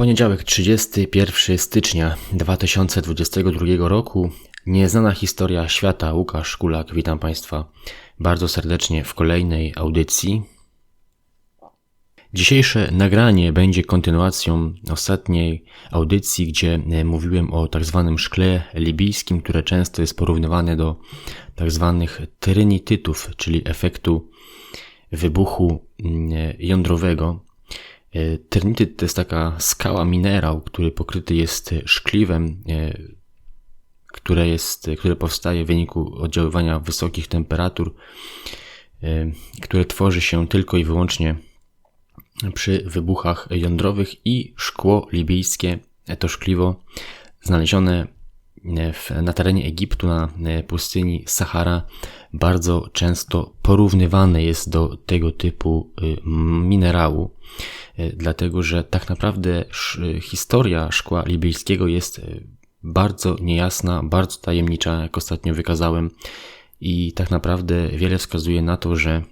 Poniedziałek 31 stycznia 2022 roku. Nieznana historia świata. Łukasz Kulak, witam Państwa bardzo serdecznie w kolejnej audycji. Dzisiejsze nagranie będzie kontynuacją ostatniej audycji, gdzie mówiłem o tak zwanym szkle libijskim, które często jest porównywane do tak zwanych trynitytów, czyli efektu wybuchu mm, jądrowego. E, Ternityt to jest taka skała, minerał, który pokryty jest szkliwem, e, które, jest, które powstaje w wyniku oddziaływania wysokich temperatur, e, które tworzy się tylko i wyłącznie przy wybuchach jądrowych i szkło libijskie, to szkliwo znalezione w, na terenie Egiptu, na pustyni Sahara, bardzo często porównywane jest do tego typu minerału. E, dlatego że tak naprawdę historia szkła libijskiego jest e, bardzo niejasna, bardzo tajemnicza, jak ostatnio wykazałem, i tak naprawdę wiele wskazuje na to, że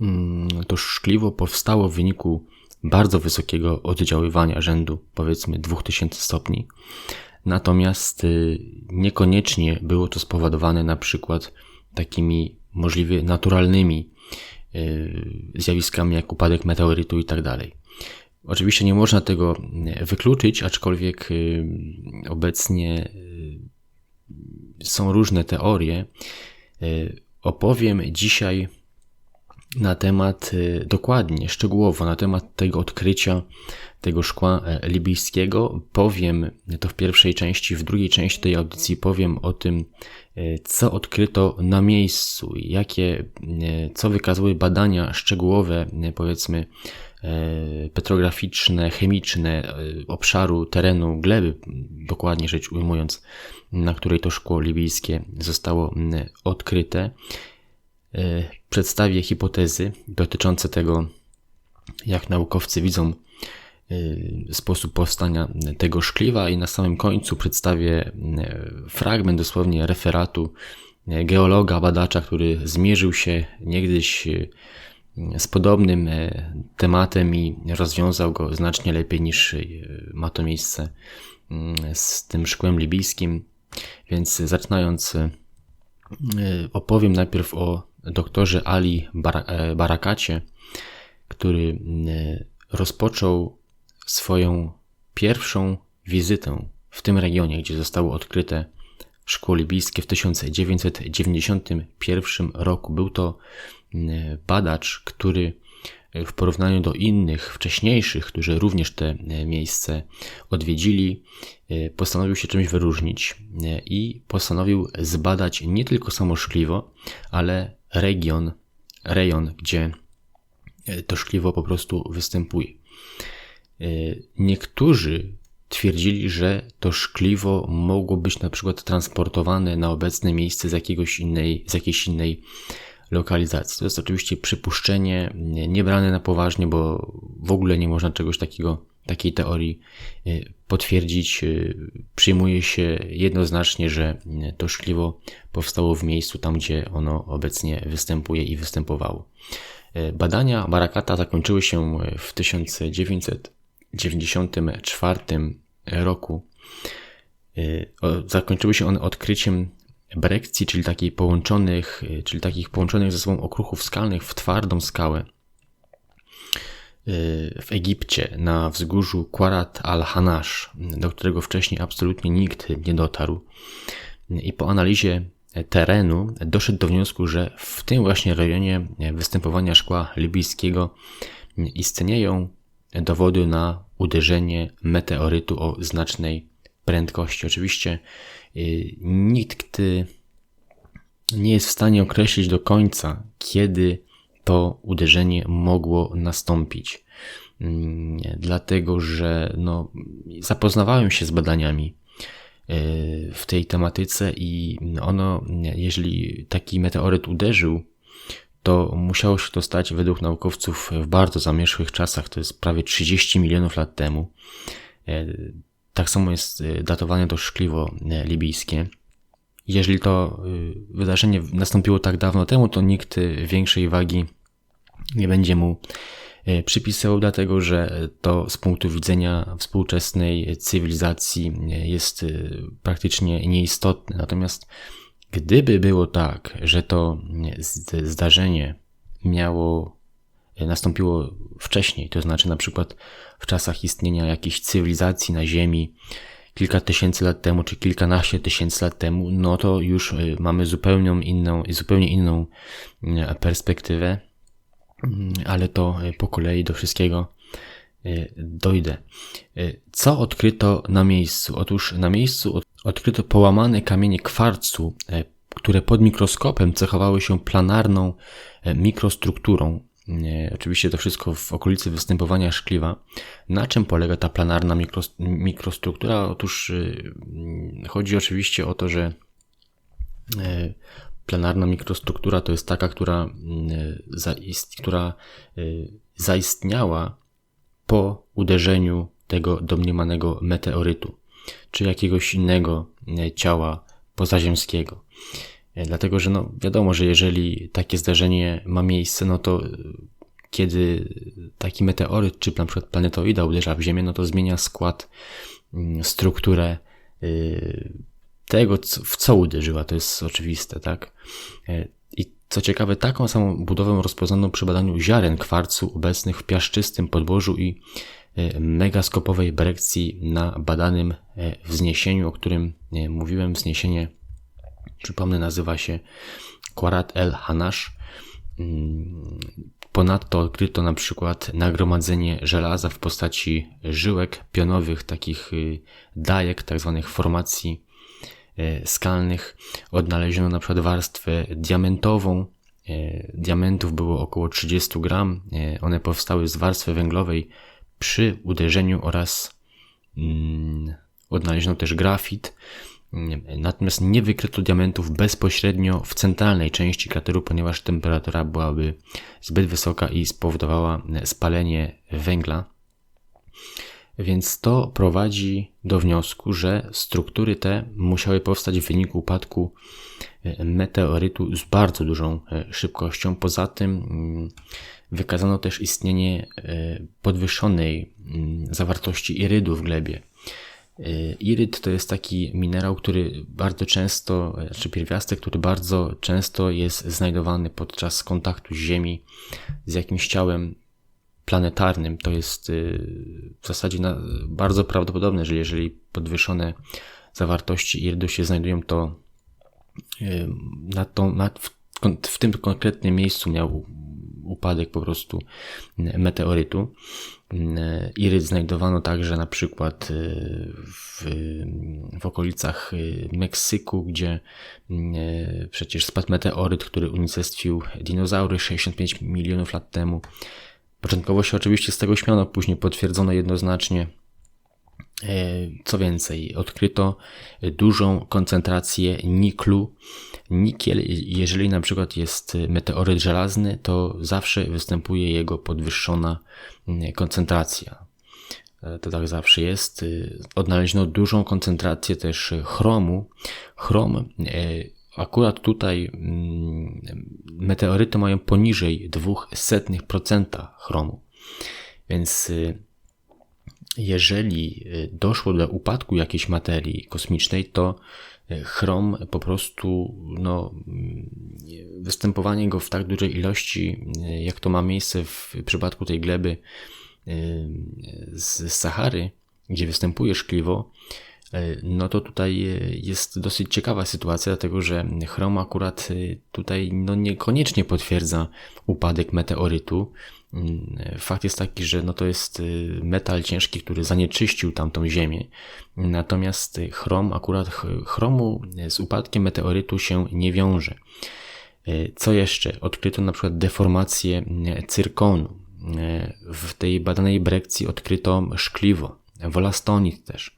mm, to szkliwo powstało w wyniku bardzo wysokiego oddziaływania rzędu powiedzmy 2000 stopni. Natomiast e, niekoniecznie było to spowodowane na przykład takimi możliwie naturalnymi Y, zjawiskami jak upadek meteorytu i tak dalej. Oczywiście nie można tego wykluczyć, aczkolwiek y, obecnie y, są różne teorie. Opowiem dzisiaj na temat dokładnie, szczegółowo na temat tego odkrycia tego szkła e, libijskiego. Powiem to w pierwszej części, w drugiej części tej audycji powiem o tym, e, co odkryto na miejscu, jakie, e, co wykazały badania szczegółowe, powiedzmy, petrograficzne, chemiczne obszaru terenu gleby, dokładnie rzecz ujmując, na której to szkło libijskie zostało odkryte. Przedstawię hipotezy dotyczące tego, jak naukowcy widzą sposób powstania tego szkliwa i na samym końcu przedstawię y, fragment dosłownie referatu y, geologa, badacza, który zmierzył się niegdyś z podobnym tematem i rozwiązał go znacznie lepiej niż ma to miejsce z tym szkłem libijskim. Więc zaczynając, opowiem najpierw o doktorze Ali Barakacie, który rozpoczął swoją pierwszą wizytę w tym regionie, gdzie zostało odkryte szkło libijskie w 1991 roku. Był to mm, badacz, który w porównaniu do innych wcześniejszych, którzy również te e, miejsce odwiedzili, e, postanowił się czymś wyróżnić e, i postanowił zbadać nie tylko samo szkliwo, ale region, rejon, gdzie to szkliwo po prostu występuje. E, niektórzy twierdzili, że to szkliwo mogło być na przykład transportowane na obecne miejsce z, jakiegoś innej, z jakiejś innej lokalizacji. To jest oczywiście przypuszczenie niebrane na poważnie, bo w ogóle nie można czegoś takiego, takiej teorii e, potwierdzić. E, przyjmuje się jednoznacznie, że to szkliwo powstało w miejscu tam, gdzie ono obecnie występuje i występowało. Badania Barakata zakończyły się w 1900 1994 roku y, zakończyły się one odkryciem brekcji, czyli, takiej połączonych, y, czyli takich połączonych ze sobą okruchów skalnych w twardą skałę y, w Egipcie na wzgórzu Kwarat al-Hanash, do którego wcześniej absolutnie nikt nie dotarł. I po analizie terenu doszedł do wniosku, że w tym właśnie rejonie występowania szkła libijskiego istnieją dowody na uderzenie meteorytu o znacznej prędkości. Oczywiście y, nikt nie jest w stanie określić do końca, kiedy to uderzenie mogło nastąpić. Mm, dlatego, że no, zapoznawałem się z badaniami y, w tej tematyce i ono, jeżeli taki meteoryt uderzył to musiało się to stać według naukowców w bardzo zamierzchłych czasach, to jest prawie 30 milionów lat temu. E, tak samo jest e, datowane to szkliwo e, libijskie. Jeżeli to wydarzenie nastąpiło tak dawno temu, to nikt większej wagi nie będzie mu przypisywał dlatego, że to z punktu widzenia współczesnej cywilizacji jest praktycznie nieistotne. Natomiast gdyby było tak, że to zdarzenie miało, nastąpiło wcześniej, to znaczy na przykład w czasach istnienia jakiejś cywilizacji na Ziemi, kilka tysięcy lat temu, czy kilkanaście tysięcy lat temu, no to już y, mamy zupełnie inną, zupełnie inną y, perspektywę, mm, ale to po kolei do wszystkiego dojdę. Co odkryto na miejscu? Otóż na miejscu odkryto połamane kamienie kwarcu, które pod mikroskopem cechowały się planarną mikrostrukturą. Oczywiście to wszystko w okolicy występowania szkliwa. Na czym polega ta planarna mikrostruktura? Otóż y, chodzi oczywiście o to, że y, planarna mikrostruktura to jest taka, która, y, zaist, która zaistniała po uderzeniu tego domniemanego meteorytu czy jakiegoś innego ciała pozaziemskiego. E, dlatego, że no wiadomo, że jeżeli takie zdarzenie ma miejsce, no to e, kiedy taki meteoryt, czy na przykład planetoida uderza w Ziemię, no to zmienia skład, mm, strukturę e, tego, w co uderzyła. To jest oczywiste, tak? Co ciekawe, taką samą budowę rozpoznano przy badaniu ziaren kwarcu obecnych w piaszczystym podłożu i megaskopowej brekcji na badanym wzniesieniu, o którym mówiłem, wzniesienie Przypomnę, nazywa się Kwarat el Hanash. Mm, ponadto odkryto na przykład nagromadzenie żelaza w postaci żyłek pionowych, takich y, dajek, tak zwanych formacji skalnych. Odnaleziono na przykład warstwę diamentową. Y, diamentów było około 30 gram. One powstały z warstwy węglowej przy uderzeniu oraz mm, odnaleziono też grafit. Natomiast nie wykryto diamentów bezpośrednio w centralnej części krateru, ponieważ temperatura byłaby zbyt wysoka i spowodowała spalenie węgla. Więc to prowadzi do wniosku, że struktury te musiały powstać w wyniku upadku e, meteorytu z bardzo dużą e, szybkością. Poza tym mm, wykazano też istnienie e, podwyższonej mm, zawartości irydu w glebie. Iryt to jest taki minerał, który bardzo często, czy pierwiastek, który bardzo często jest znajdowany podczas kontaktu z Ziemi z jakimś ciałem planetarnym. To jest y, w zasadzie bardzo prawdopodobne, że jeżeli podwyższone zawartości irydu się znajdują, to y, na na, w, w tym konkretnym miejscu miał upadek po prostu meteorytu. Iryt znajdowano także na przykład y, w, w okolicach y, Meksyku, gdzie y, przecież spadł meteoryt, który unicestwił dinozaury 65 milionów lat temu. Początkowo się oczywiście z tego śmiano, później potwierdzono jednoznacznie. Co więcej, odkryto dużą koncentrację niklu Nikiel, jeżeli na przykład jest meteoryt żelazny, to zawsze występuje jego podwyższona mm, koncentracja. E, to tak zawsze jest. E, odnaleziono dużą koncentrację też chromu. Chrom, e, akurat tutaj mm, meteoryty mają poniżej 0,02% chromu. Więc jeżeli doszło do upadku jakiejś materii kosmicznej, to chrom po prostu, no, występowanie go w tak dużej ilości, jak to ma miejsce w przypadku tej gleby z Sahary, gdzie występuje szkliwo, no to tutaj jest dosyć ciekawa sytuacja, dlatego że chrom akurat tutaj no niekoniecznie potwierdza upadek meteorytu, Mm, fakt jest taki, że no to jest metal ciężki, który zanieczyścił tamtą ziemię. Natomiast chrom, akurat chromu z upadkiem meteorytu się nie wiąże. Co jeszcze? Odkryto na przykład deformację cyrkonu. W tej badanej brekcji odkryto szkliwo, wolastonit też.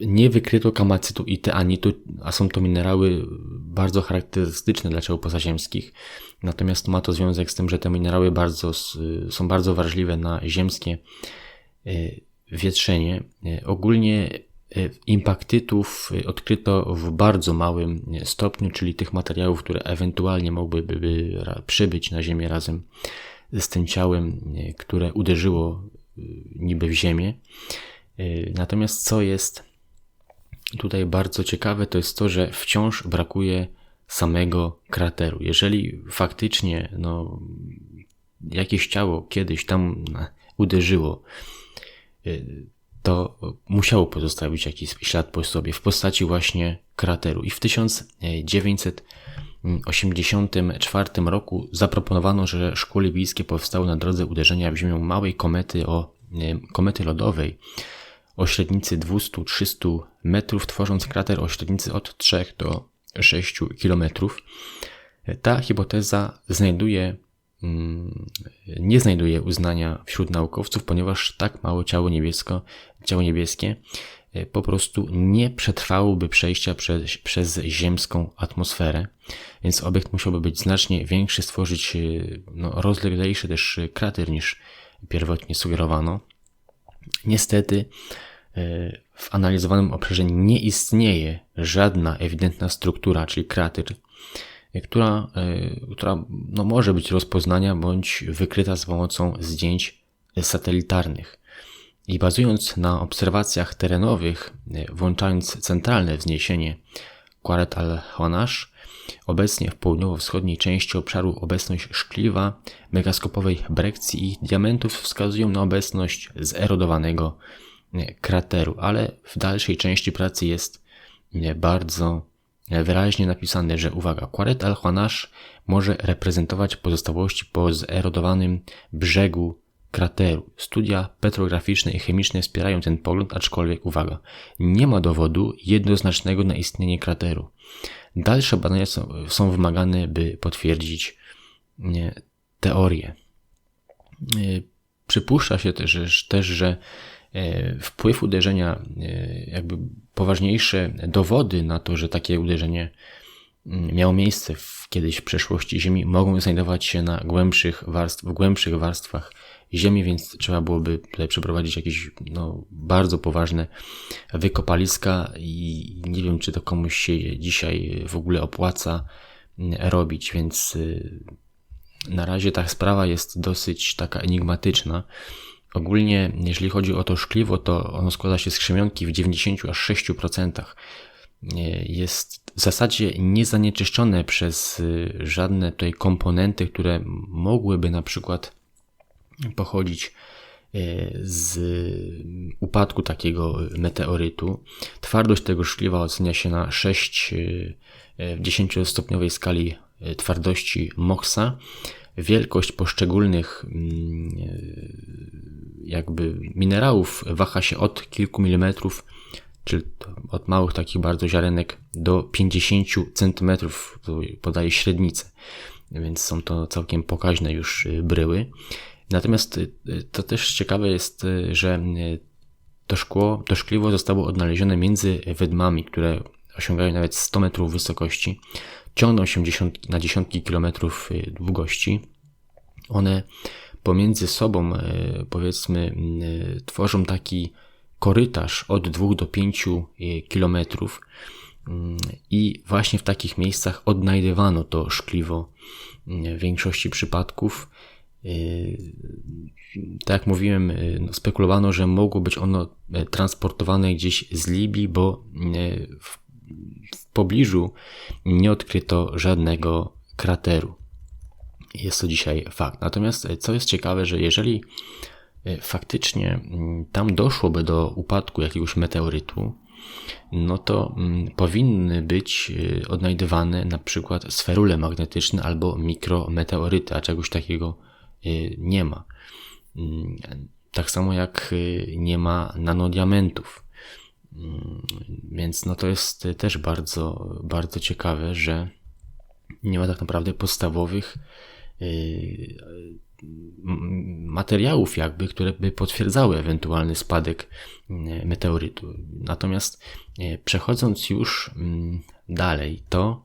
Nie wykryto kamacytu i teanitu, a są to minerały bardzo charakterystyczne dla ciał pozaziemskich. Natomiast ma to związek z tym, że te minerały bardzo, są bardzo wrażliwe na ziemskie e, wietrzenie. E, ogólnie impaktytów odkryto w bardzo małym stopniu, czyli tych materiałów, które ewentualnie mogłyby przybyć na Ziemię razem z tym ciałem, które uderzyło niby w Ziemię. Natomiast co jest tutaj bardzo ciekawe, to jest to, że wciąż brakuje samego krateru. Jeżeli faktycznie no, jakieś ciało kiedyś tam uderzyło, y, to musiało pozostawić jakiś ślad po sobie w postaci właśnie krateru. I w 1984 roku zaproponowano, że szkło libijskie powstało na drodze uderzenia w ziemię małej komety o komety lodowej o średnicy 200-300 metrów, tworząc krater o średnicy od 3 do 6 kilometrów. Ta hipoteza znajduje, mm, nie znajduje uznania wśród naukowców, ponieważ tak małe ciało, niebiesko, ciało niebieskie e, po prostu nie przetrwałoby przejścia przez, przez ziemską atmosferę, więc obiekt musiałby być znacznie większy, stworzyć e, no, rozleglejszy też krater niż pierwotnie sugerowano. Niestety e, w analizowanym obszarze nie istnieje żadna ewidentna struktura, czyli krater, która, e, która no, może być rozpoznania bądź wykryta z pomocą zdjęć satelitarnych. I bazując na obserwacjach terenowych, e, włączając centralne wzniesienie Quaret al-Honash, obecnie w południowo-wschodniej części obszaru obecność szkliwa, megaskopowej brekcji i diamentów wskazują na obecność zerodowanego krateru, ale w dalszej części pracy jest bardzo wyraźnie napisane, że uwaga, Quaret al-Hanash może reprezentować pozostałości po zerodowanym brzegu krateru. Studia petrograficzne i chemiczne wspierają ten pogląd, aczkolwiek uwaga, nie ma dowodu jednoznacznego na istnienie krateru. Dalsze badania są, są wymagane, by potwierdzić teorię. Przypuszcza się też, też że E, wpływ uderzenia, e, jakby poważniejsze dowody na to, że takie uderzenie mm, miało miejsce w, kiedyś w przeszłości Ziemi, mogą znajdować się na głębszych warstw, w głębszych warstwach Ziemi, więc trzeba byłoby tutaj przeprowadzić jakieś no, bardzo poważne wykopaliska i nie wiem, czy to komuś się dzisiaj w ogóle opłaca mm, robić, więc y, na razie ta sprawa jest dosyć taka enigmatyczna. Ogólnie, jeżeli chodzi o to szkliwo, to ono składa się z krzemionki w 90 aż 6%. Jest w zasadzie niezanieczyszczone przez y, żadne tutaj komponenty, które mogłyby na przykład pochodzić y, z upadku takiego meteorytu. Twardość tego szkliwa ocenia się na 6 y, w 10-stopniowej skali twardości MOXa. Wielkość poszczególnych mm, jakby minerałów waha się od kilku milimetrów, czyli od małych takich bardzo ziarenek do 50 centymetrów, podaje średnicę, więc są to całkiem pokaźne już bryły. Natomiast y, to też ciekawe jest, y, że to szkło, to szkliwo zostało odnalezione między wydmami, które osiągają nawet 100 metrów wysokości, ciągną się na dziesiątki kilometrów długości. One pomiędzy sobą, powiedzmy, tworzą taki korytarz od 2 do 5 e, kilometrów. I właśnie w takich miejscach odnajdywano to szkliwo w większości przypadków. Tak jak mówiłem, no, spekulowano, że mogło być ono transportowane gdzieś z Libii, bo w, w pobliżu nie odkryto żadnego krateru. Jest to dzisiaj fakt. Natomiast e, co jest ciekawe, że jeżeli e, faktycznie mm, tam doszłoby do upadku jakiegoś meteorytu, no to mm, powinny być e, odnajdywane na przykład sferule magnetyczne albo mikrometeoryty, a czegoś takiego nie ma. Mm, tak samo jak nie ma nanodiamentów. Więc no to jest też bardzo, bardzo ciekawe, że nie ma tak naprawdę podstawowych Y, materiałów jakby, które by potwierdzały ewentualny spadek y, meteorytu. Natomiast y, przechodząc już mm, dalej, to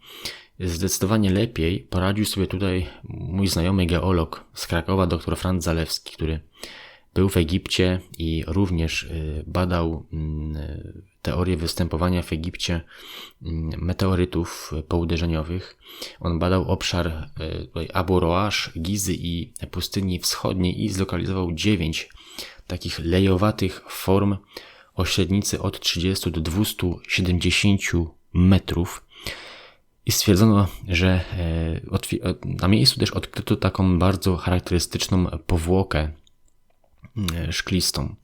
zdecydowanie lepiej poradził sobie tutaj mój znajomy geolog z Krakowa, dr Franz Zalewski, który był w Egipcie i również badał mm, teorię występowania w Egipcie mm, meteorytów pouderzeniowych. On badał obszar e, Abu Roash, Gizy i pustyni wschodniej i zlokalizował dziewięć takich lejowatych form o średnicy od 30 do 270 metrów. I stwierdzono, że na miejscu też odkryto taką bardzo charakterystyczną powłokę szklistą.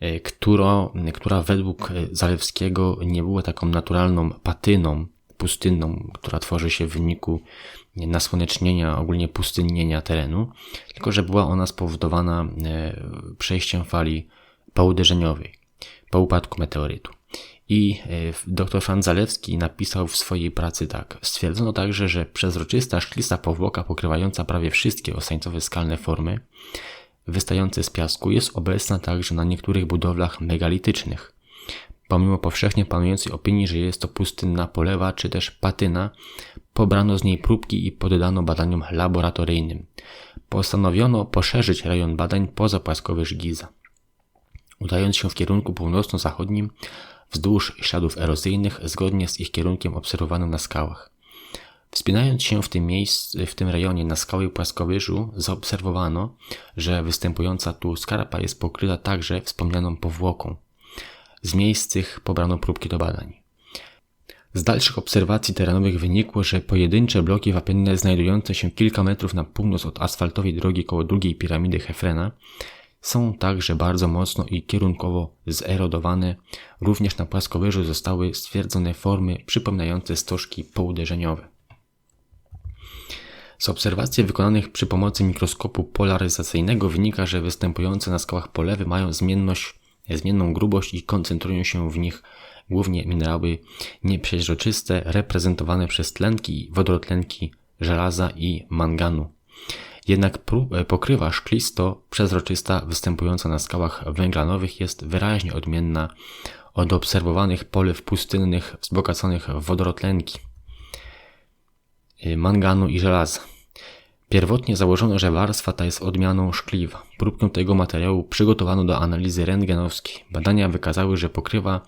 E, która, która według Zalewskiego nie była taką naturalną patyną pustynną, która tworzy się w wyniku nasłonecznienia, ogólnie pustynnienia terenu, tylko że była ona spowodowana e, przejściem fali pouderzeniowej po upadku meteorytu. I e, dr Franz Zalewski napisał w swojej pracy tak. Stwierdzono także, że przezroczysta, szklista powłoka pokrywająca prawie wszystkie osańcowe skalne formy wystające z piasku jest obecna także na niektórych budowlach megalitycznych. Pomimo powszechnie panującej opinii, że jest to pustynna polewa czy też patyna, pobrano z niej próbki i poddano badaniom laboratoryjnym. Postanowiono poszerzyć rejon badań poza płaskowyż Giza. Udając się w kierunku północno-zachodnim, wzdłuż śladów erozyjnych, zgodnie z ich kierunkiem obserwowanym na skałach. Wspinając się w tym miejscu, w tym rejonie na skały płaskowyżu, zaobserwowano, że występująca tu skarpa jest pokryta także wspomnianą powłoką. Z miejsc tych pobrano próbki do badań. Z dalszych obserwacji terenowych wynikło, że pojedyncze bloki wapienne znajdujące się kilka metrów na północ od asfaltowej drogi koło drugiej piramidy Hefrena są także bardzo mocno i kierunkowo zerodowane. Również na płaskowyżu zostały stwierdzone formy przypominające stożki pouderzeniowe. Z obserwacji wykonanych przy pomocy mikroskopu polaryzacyjnego wynika, że występujące na skałach polewy mają zmienność, zmienną grubość i koncentrują się w nich głównie minerały nieprzeźroczyste reprezentowane przez tlenki, wodorotlenki żelaza i manganu. Jednak pokrywa szklisto przezroczysta występująca na skałach węglanowych jest wyraźnie odmienna od obserwowanych polew pustynnych wzbogaconych w wodorotlenki. Y, manganu i żelaza. Pierwotnie założono, że warstwa ta jest odmianą szkliwa. Próbkę tego materiału przygotowano do analizy rentgenowskiej. Badania wykazały, że pokrywa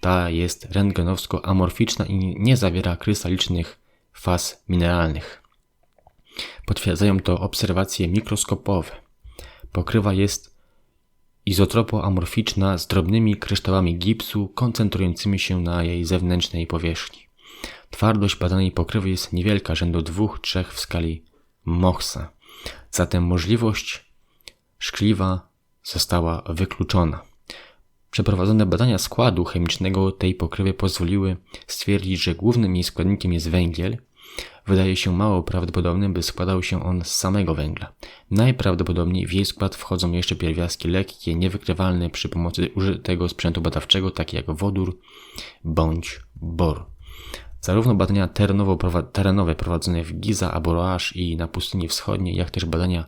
ta jest rentgenowsko-amorficzna i nie zawiera krystalicznych faz mineralnych. Potwierdzają to obserwacje mikroskopowe. Pokrywa jest izotropo-amorficzna z drobnymi kryształami gipsu koncentrującymi się na jej zewnętrznej powierzchni. Twardość badanej pokrywy jest niewielka, rzędu 2-3 w skali Mohsa. Zatem możliwość szkliwa została wykluczona. Przeprowadzone badania składu chemicznego tej pokrywy pozwoliły stwierdzić, że głównym jej składnikiem jest węgiel. Wydaje się mało prawdopodobnym, by składał się on z samego węgla. Najprawdopodobniej w jej skład wchodzą jeszcze pierwiastki lekkie, niewykrywalne przy pomocy użytego sprzętu badawczego, takie jak wodór bądź bor. Zarówno badania terenowe prowadzone w Giza, Aboroasz i na pustyni wschodniej, jak też badania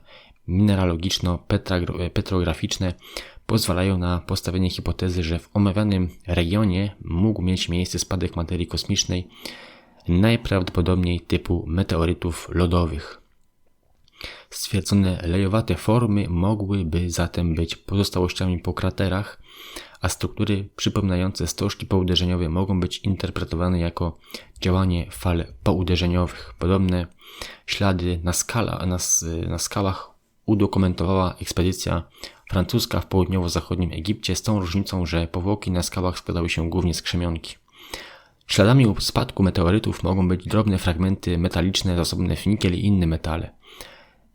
mineralogiczno-petrograficzne pozwalają na postawienie hipotezy, że w omawianym regionie mógł mieć miejsce spadek materii kosmicznej, najprawdopodobniej typu meteorytów lodowych. Stwierdzone lejowate formy mogłyby zatem być pozostałościami po kraterach, a struktury przypominające stożki pouderzeniowe mogą być interpretowane jako działanie fal pouderzeniowych. Podobne ślady na, skala, na, na skałach udokumentowała ekspedycja francuska w południowo-zachodnim Egipcie z tą różnicą, że powłoki na skałach składały się głównie z krzemionki. Śladami spadku meteorytów mogą być drobne fragmenty metaliczne zasobne w nikiel i inne metale.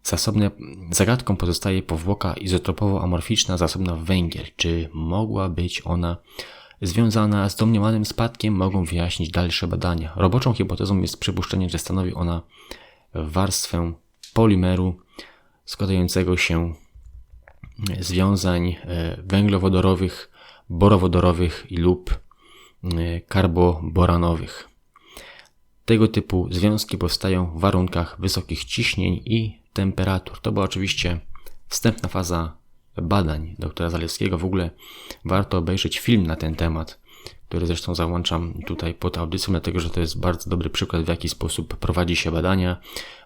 Zasobne, zagadką pozostaje powłoka izotropowo-amorficzna zasobna w węgiel. Czy mogła być ona związana z domniemanym spadkiem, mogą wyjaśnić dalsze badania. Roboczą hipotezą jest przypuszczenie, że stanowi ona warstwę polimeru składającego się z wiązań e, węglowodorowych, borowodorowych lub karboboranowych. Tego typu związki powstają w warunkach wysokich ciśnień i temperatur. To była oczywiście wstępna faza badań doktora Zalewskiego. W ogóle warto obejrzeć film na ten temat, który zresztą załączam tutaj pod audycją, dlatego że to jest bardzo dobry przykład, w jaki sposób prowadzi się badania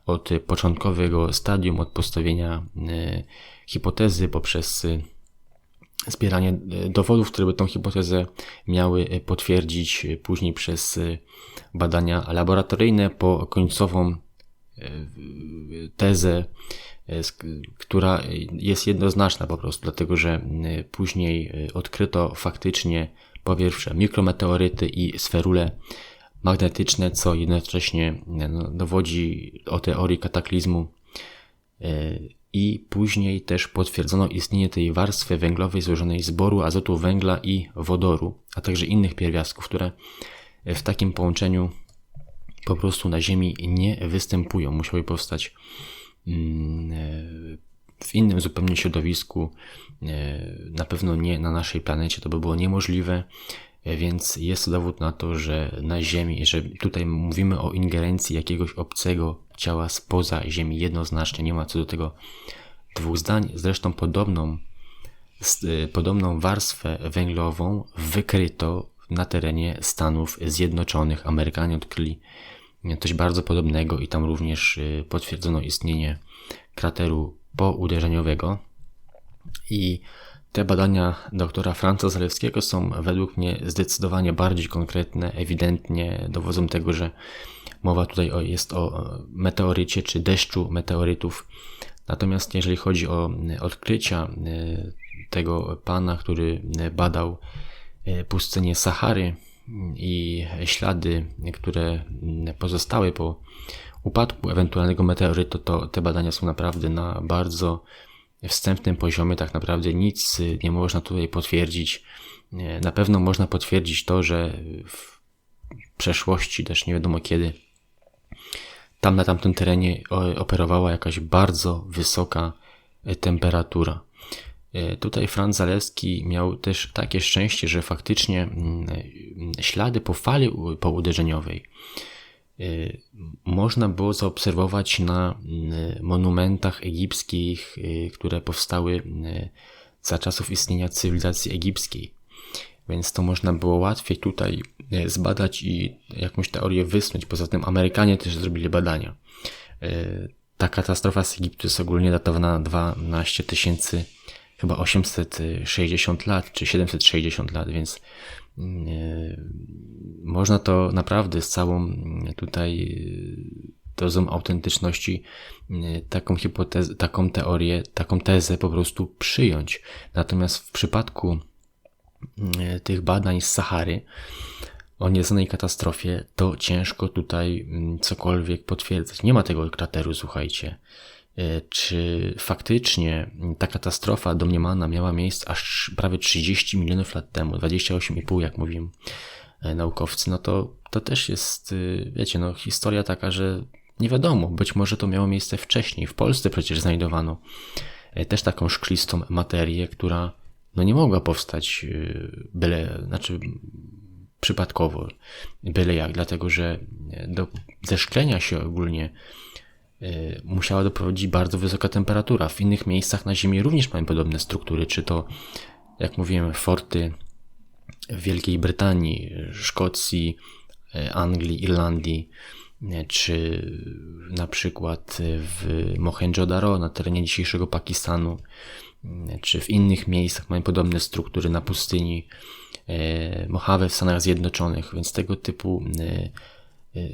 od początkowego stadium, od postawienia e, hipotezy poprzez zbieranie dowodów, które by tą hipotezę miały potwierdzić później przez badania laboratoryjne po końcową tezę, która jest jednoznaczna po prostu, dlatego że później odkryto faktycznie po pierwsze mikrometeoryty i sferule magnetyczne, co jednocześnie no, dowodzi o teorii kataklizmu e, i później też potwierdzono istnienie tej warstwy węglowej złożonej z boru, azotu, węgla i wodoru, a także innych pierwiastków, które w takim połączeniu po prostu na Ziemi nie występują. Musiały powstać mm, e, w innym zupełnie środowisku, e, na pewno nie na naszej planecie, to by było niemożliwe. Więc jest to dowód na to, że na Ziemi, że tutaj mówimy o ingerencji jakiegoś obcego ciała spoza Ziemi jednoznacznie, nie ma co do tego dwóch zdań. Zresztą podobną, podobną warstwę węglową wykryto na terenie Stanów Zjednoczonych. Amerykanie odkryli coś bardzo podobnego i tam również y, potwierdzono istnienie krateru pouderzeniowego. I te badania doktora Franca Zalewskiego są według mnie zdecydowanie bardziej konkretne, ewidentnie dowodzą tego, że mowa tutaj jest o meteorycie czy deszczu meteorytów. Natomiast jeżeli chodzi o odkrycia e, tego pana, który badał e, pustynię Sahary i ślady, które pozostały po upadku ewentualnego meteorytu, to te badania są naprawdę na bardzo wstępnym poziomie tak naprawdę nic nie można tutaj potwierdzić. Na pewno można potwierdzić to, że w przeszłości, też nie wiadomo kiedy, tam na tamtym terenie operowała jakaś bardzo wysoka e, temperatura. E, tutaj Franz Zalewski miał też takie szczęście, że faktycznie mm, e, ślady po fali pouderzeniowej można było zaobserwować na y, monumentach egipskich, y, które powstały za czasów istnienia cywilizacji egipskiej. Więc to można było łatwiej tutaj zbadać i jakąś teorię wysnuć. Poza tym Amerykanie też zrobili badania. Ta katastrofa z Egiptu jest ogólnie datowana na 12 tysięcy, chyba 860 lat, czy 760 lat, więc można to naprawdę z całą tutaj dozą autentyczności taką hipotezę, taką teorię, taką tezę po prostu przyjąć. Natomiast w przypadku tych badań z Sahary o nieznanej katastrofie, to ciężko tutaj cokolwiek potwierdzać. Nie ma tego krateru, słuchajcie. E, czy faktycznie ta katastrofa domniemana miała miejsce aż prawie 30 milionów lat temu, 28,5 jak mówią e, naukowcy, no to to też jest, y, wiecie, no historia taka, że nie wiadomo, być może to miało miejsce wcześniej. W Polsce przecież znajdowano e, też taką szklistą materię, która no nie mogła powstać byle, znaczy przypadkowo, byle jak, dlatego że do zeszklenia się ogólnie musiała doprowadzić bardzo wysoka temperatura. W innych miejscach na Ziemi również mamy podobne struktury, czy to, jak mówiłem, forty w Wielkiej Brytanii, Szkocji, y, Anglii, Irlandii, y, czy na przykład w Mohenjo-Daro na terenie dzisiejszego Pakistanu, czy w innych miejscach mamy podobne struktury na pustyni Mojave w Stanach Zjednoczonych, więc tego typu Y,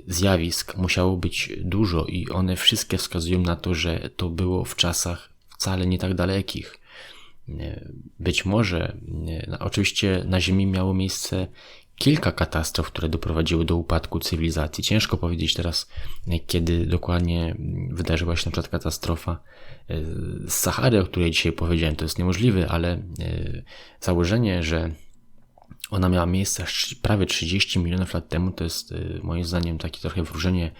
zjawisk musiało być dużo i one wszystkie wskazują na to, że to było w czasach wcale nie tak dalekich. Y, być może, y, oczywiście na Ziemi miało miejsce kilka katastrof, które doprowadziły do upadku cywilizacji. Ciężko powiedzieć teraz, kiedy dokładnie wydarzyła się na przykład katastrofa z Sahary, o której dzisiaj powiedziałem. To jest niemożliwe, ale założenie, że ona miała miejsce prawie 30 milionów lat temu. To jest y, moim zdaniem takie trochę wróżenie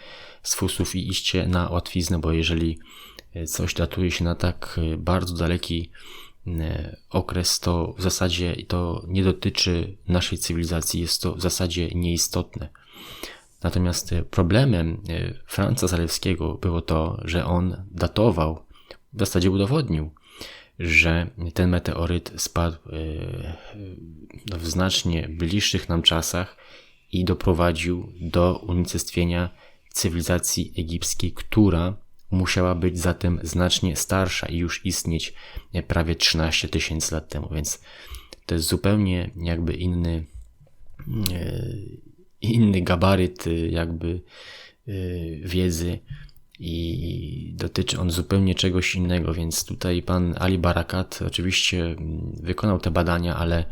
z fusów i iście na łatwiznę, bo jeżeli y, coś datuje się na tak y, bardzo daleki okres, to w zasadzie to nie dotyczy naszej cywilizacji, jest to w zasadzie nieistotne. Natomiast problemem Franca Zalewskiego było to, że on datował, w zasadzie udowodnił, że ten meteoryt spadł e, w znacznie bliższych nam czasach i doprowadził do unicestwienia cywilizacji egipskiej, która musiała być zatem znacznie starsza i już istnieć prawie 13 tysięcy lat temu, więc to jest zupełnie jakby inny, e, inny gabaryt jakby e, wiedzy i dotyczy on zupełnie czegoś innego, więc tutaj pan Ali Barakat oczywiście mm, wykonał te badania, ale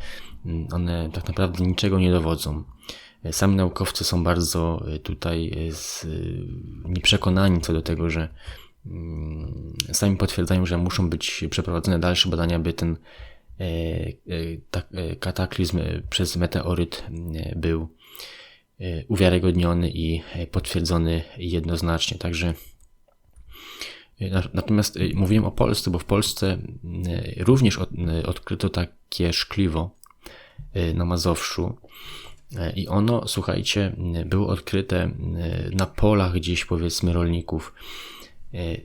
mm, one tak naprawdę niczego nie dowodzą. Sami naukowcy są bardzo y, tutaj y, y, nieprzekonani co do tego, że mm, sami potwierdzają, że muszą być przeprowadzone dalsze badania, by ten e, e, e, kataklizm przez meteoryt był uwiarygodniony i potwierdzony jednoznacznie. Także Natomiast mówiłem o Polsce, bo w Polsce również odkryto takie szkliwo na Mazowszu, I ono, słuchajcie, było odkryte na polach gdzieś powiedzmy rolników.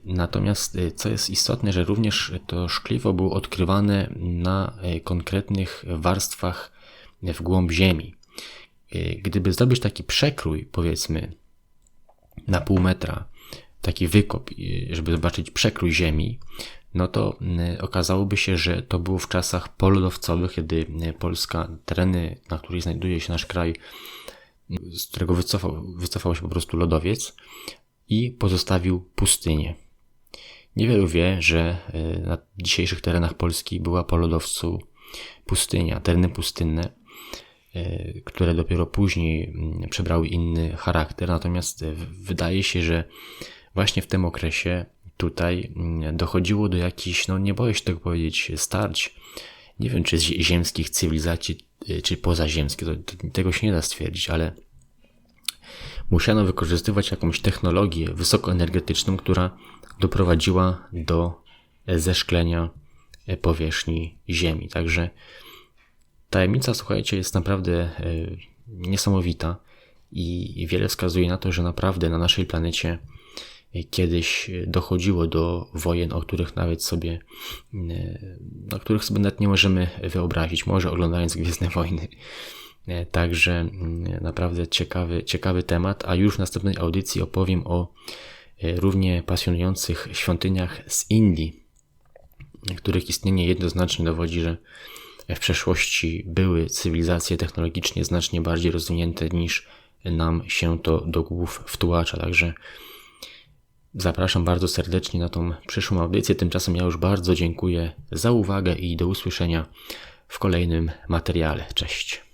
Natomiast co jest istotne, że również to szkliwo było odkrywane na konkretnych warstwach w głąb ziemi. Gdyby zdobyć taki przekrój, powiedzmy, na pół metra, taki wykop, żeby zobaczyć przekrój ziemi, no to y, okazałoby się, że to było w czasach polodowcowych, kiedy y, Polska, tereny, na których znajduje się nasz kraj, y, z którego wycofał, wycofał się po prostu lodowiec i pozostawił pustynię. Niewielu wie, że na dzisiejszych terenach Polski była po lodowcu pustynia, tereny pustynne, które dopiero później przebrały inny charakter. Natomiast wydaje się, że właśnie w tym okresie tutaj mm, dochodziło do jakichś, no nie boję się tego powiedzieć, starć. Nie wiem, czy z ziemskich cywilizacji, y, czy pozaziemskich, to, to, tego się nie da stwierdzić, ale musiano wykorzystywać jakąś technologię wysokoenergetyczną, która doprowadziła do zeszklenia powierzchni Ziemi. Także tajemnica, słuchajcie, jest naprawdę y, niesamowita i wiele wskazuje na to, że naprawdę na naszej planecie kiedyś dochodziło do wojen, o których nawet sobie, o których sobie nawet nie możemy wyobrazić, może oglądając Gwiezdne Wojny. Także naprawdę ciekawy, ciekawy temat, a już w następnej audycji opowiem o równie pasjonujących świątyniach z Indii, których istnienie jednoznacznie dowodzi, że w przeszłości były cywilizacje technologicznie znacznie bardziej rozwinięte niż nam się to do głów wtłacza. Także Zapraszam bardzo serdecznie na tą przyszłą audycję. Tymczasem ja już bardzo dziękuję za uwagę i do usłyszenia w kolejnym materiale. Cześć.